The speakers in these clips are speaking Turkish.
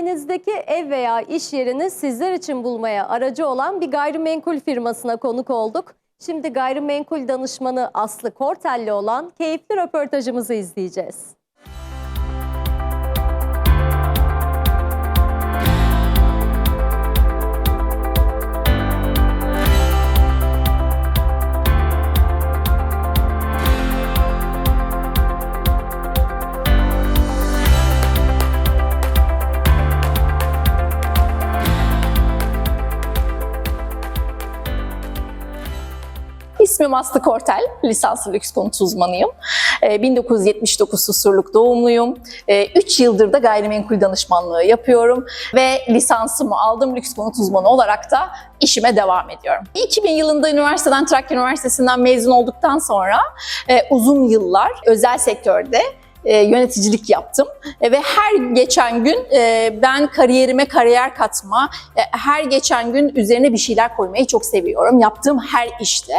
Hayalinizdeki ev veya iş yerini sizler için bulmaya aracı olan bir gayrimenkul firmasına konuk olduk. Şimdi gayrimenkul danışmanı Aslı Kortelli olan keyifli röportajımızı izleyeceğiz. İsmim Aslı Kortel, lisanslı lüks konut uzmanıyım. Ee, 1979 Susurluk doğumluyum. 3 yıldır da gayrimenkul danışmanlığı yapıyorum ve lisansımı aldım lüks konut uzmanı olarak da işime devam ediyorum. 2000 yılında üniversiteden, Trakya Üniversitesi'nden mezun olduktan sonra e, uzun yıllar özel sektörde e, yöneticilik yaptım E, ve her geçen gün e, ben kariyerime kariyer katma, e, her geçen gün üzerine bir şeyler koymayı çok seviyorum. Yaptığım her işte.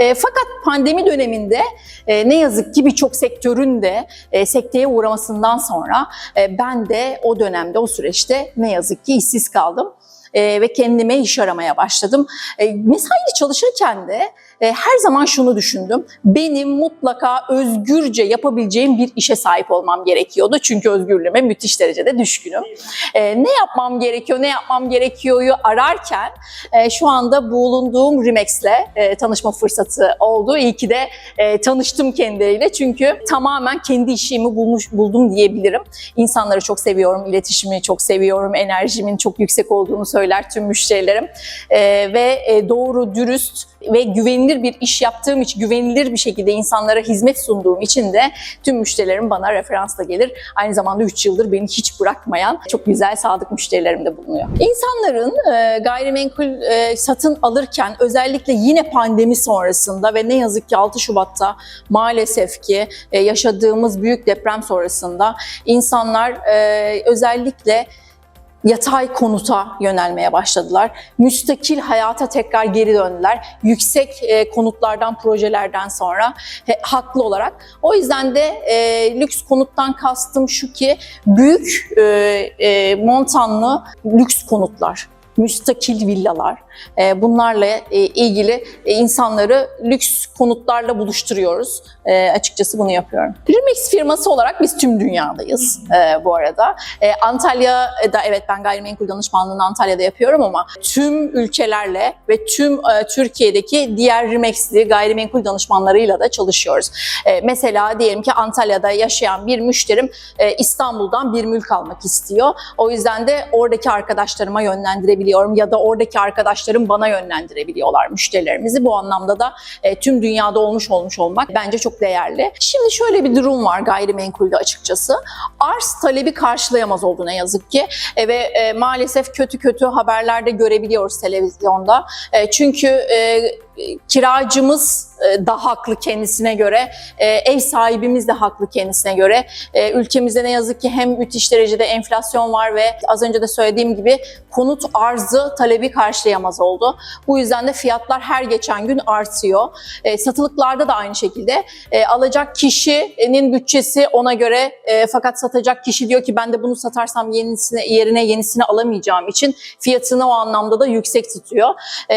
E, fakat pandemi döneminde e, ne yazık ki birçok sektörün de e, sekteye uğramasından sonra e, ben de o dönemde, o süreçte ne yazık ki işsiz kaldım. E, ve kendime iş aramaya başladım. E, mesaili çalışırken de her zaman şunu düşündüm. Benim mutlaka özgürce yapabileceğim bir işe sahip olmam gerekiyordu. Çünkü özgürlüğüme müthiş derecede düşkünüm. E, ne yapmam gerekiyor, ne yapmam gerekiyor'yu ararken e, şu anda bulunduğum Remex'le e, tanışma fırsatı oldu. İyi ki de e, tanıştım kendileriyle. Çünkü tamamen kendi işimi bulmuş buldum diyebilirim. İnsanları çok seviyorum, iletişimi çok seviyorum, enerjimin çok yüksek olduğunu söyler tüm müşterilerim. E, ve e, doğru, dürüst ve güvenilir bir iş yaptığım için, güvenilir bir şekilde insanlara hizmet sunduğum için de tüm müşterilerim bana referansla gelir. Aynı zamanda 3 yıldır beni hiç bırakmayan çok güzel, sadık müşterilerim de bulunuyor. İnsanların e, gayrimenkul e, satın alırken özellikle yine pandemi sonrasında ve ne yazık ki 6 Şubat'ta maalesef ki e, yaşadığımız büyük deprem sonrasında insanlar e, özellikle yatay konuta yönelmeye başladılar. Müstakil hayata tekrar geri döndüler. Yüksek e, konutlardan, projelerden sonra he, haklı olarak. O yüzden de e, lüks konuttan kastım şu ki büyük e, e, montanlı lüks konutlar müstakil villalar. E, bunlarla e, ilgili e, insanları lüks konutlarla buluşturuyoruz. E, açıkçası bunu yapıyorum. Remix firması olarak biz tüm dünyadayız e, bu arada. Antalya'da evet ben gayrimenkul danışmanlığını Antalya'da yapıyorum ama tüm ülkelerle ve tüm Türkiye'deki diğer Remex'li gayrimenkul danışmanlarıyla da çalışıyoruz. Mesela diyelim ki Antalya'da yaşayan bir müşterim İstanbul'dan bir mülk almak istiyor. O yüzden de oradaki arkadaşlarıma yönlendirebiliyorum ya da oradaki arkadaşlarım bana yönlendirebiliyorlar müşterilerimizi. Bu anlamda da e, tüm dünyada olmuş olmuş olmak bence çok değerli. Şimdi şöyle bir durum var gayrimenkulde açıkçası. Arz talebi karşılayamaz oldu ne yazık ki E, ve e, maalesef kötü kötü haberlerde görebiliyoruz televizyonda. E, çünkü e, kiracımız e, da haklı kendisine göre, e, ev sahibimiz de haklı kendisine göre. E, Ülkemizde ne yazık ki hem müthiş derecede enflasyon var ve az önce de söylediğim gibi konut arzı talebi karşılayamaz oldu. Bu yüzden de fiyatlar her geçen gün artıyor. Satılıklarda da aynı şekilde. Alacak kişinin bütçesi ona göre fakat satacak kişi diyor ki ben de bunu satarsam yenisine, yerine yenisini alamayacağım için fiyatını o anlamda da yüksek tutuyor.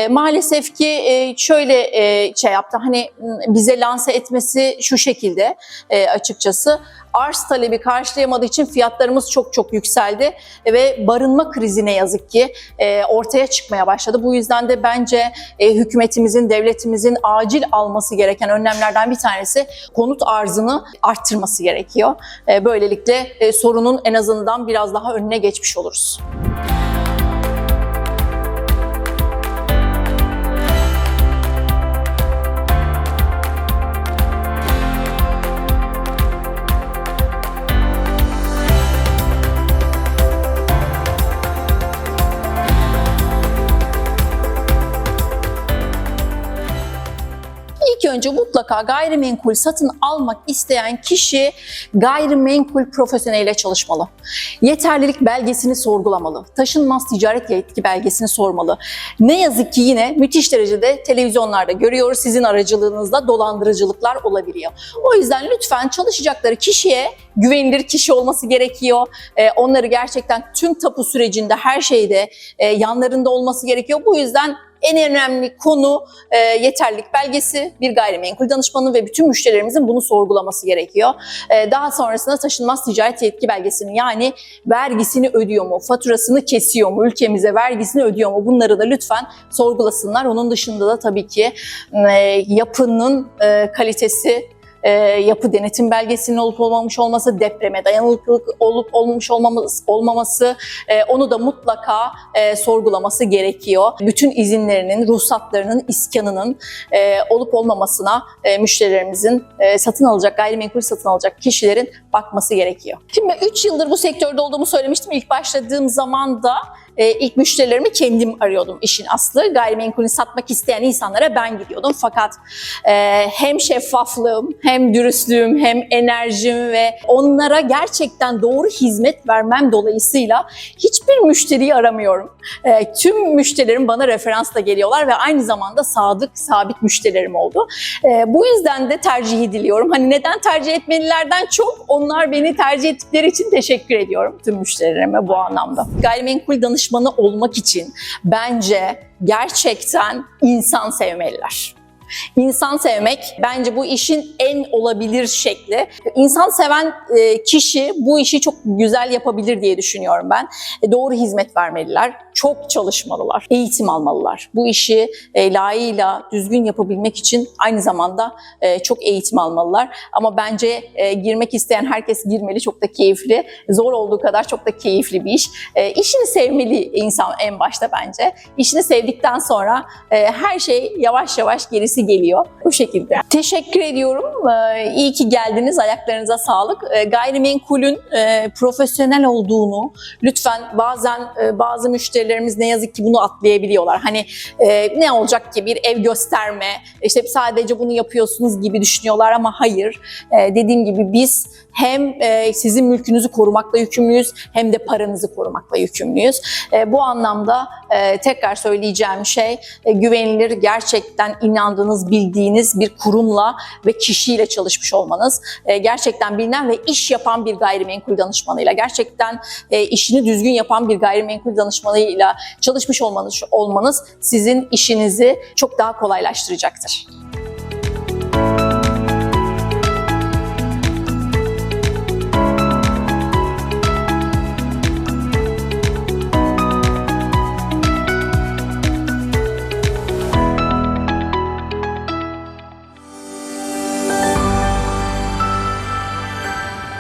Maalesef ki e, şöyle e, şey yaptı hani bize lanse etmesi şu şekilde e, açıkçası arz talebi karşılayamadığı için fiyatlarımız çok çok yükseldi ve barınma krizi ne yazık ki e, ortaya çıkmaya başladı. Bu yüzden de bence e, hükümetimizin, devletimizin acil alması gereken önlemlerden bir tanesi konut arzını arttırması gerekiyor. E, böylelikle e, sorunun en azından biraz daha önüne geçmiş oluruz. Önce mutlaka gayrimenkul satın almak isteyen kişi gayrimenkul profesyoneliyle çalışmalı. Yeterlilik belgesini sorgulamalı. Taşınmaz ticaret yetki belgesini sormalı. Ne yazık ki yine müthiş derecede televizyonlarda görüyoruz sizin aracılığınızda dolandırıcılıklar olabiliyor. O yüzden lütfen çalışacakları kişiye güvenilir kişi olması gerekiyor. Ee, onları gerçekten tüm tapu sürecinde her şeyde e, yanlarında olması gerekiyor. Bu yüzden en önemli konu e, yeterlilik belgesi, bir gayrimenkul danışmanı ve bütün müşterilerimizin bunu sorgulaması gerekiyor. E, daha sonrasında taşınmaz ticaret yetki belgesini yani vergisini ödüyor mu, faturasını kesiyor mu, ülkemize vergisini ödüyor mu bunları da lütfen sorgulasınlar. Onun dışında da tabii ki e, yapının e, kalitesi, e, yapı denetim belgesinin olup olmamış olması, depreme dayanıklılık olup olmamış olmaması, olmaması e, onu da mutlaka e, sorgulaması gerekiyor. Bütün izinlerinin, ruhsatlarının, iskanının e, olup olmamasına e, müşterilerimizin e, satın alacak, gayrimenkul satın alacak kişilerin bakması gerekiyor. Şimdi 3 yıldır bu sektörde olduğumu söylemiştim. İlk başladığım zaman da e, ilk müşterilerimi kendim arıyordum işin aslı. Gayrimenkulü satmak isteyen insanlara ben gidiyordum. Fakat e, hem şeffaflığım, hem dürüstlüğüm, hem enerjim ve onlara gerçekten doğru hizmet vermem dolayısıyla hiçbir müşteriyi aramıyorum. E, tüm müşterilerim bana referansla geliyorlar ve aynı zamanda sadık, sabit müşterilerim oldu. E, bu yüzden de tercih ediliyorum. Hani neden tercih etmelilerden çok onlar beni tercih ettikleri için teşekkür ediyorum tüm müşterilerime bu anlamda. Gayrimenkul danışmanı olmak için bence gerçekten insan sevmeliler. İnsan sevmek bence bu işin en olabilir şekli. İnsan seven e, kişi bu işi çok güzel yapabilir diye düşünüyorum ben. E, Doğru hizmet vermeliler, çok çalışmalılar, eğitim almalılar. Bu işi e, layığıyla düzgün yapabilmek için aynı zamanda çok eğitim almalılar. Ama bence girmek isteyen herkes girmeli, çok da keyifli. Zor olduğu kadar çok da keyifli bir iş. İşini sevmeli insan en başta bence. İşini sevdikten sonra her şey yavaş yavaş gerisi geliyor. Bu şekilde. Teşekkür ediyorum. E, İyi ki geldiniz. Ayaklarınıza sağlık. E, Gayrimenkulün e, profesyonel olduğunu lütfen bazen e, bazı müşterilerimiz ne yazık ki bunu atlayabiliyorlar. Hani e, ne olacak ki bir ev gösterme, işte sadece bunu yapıyorsunuz gibi düşünüyorlar ama hayır. Dediğim gibi biz hem sizin mülkünüzü korumakla yükümlüyüz hem de paranızı korumakla yükümlüyüz. Bu anlamda tekrar söyleyeceğim şey güvenilir, gerçekten inandığınız, bildiğiniz bir kurumla ve kişiyle çalışmış olmanız. E, gerçekten bilinen ve iş yapan bir gayrimenkul danışmanıyla, gerçekten e, işini düzgün yapan bir gayrimenkul danışmanıyla çalışmış olmanız, olmanız sizin işinizi çok daha kolaylaştıracaktır.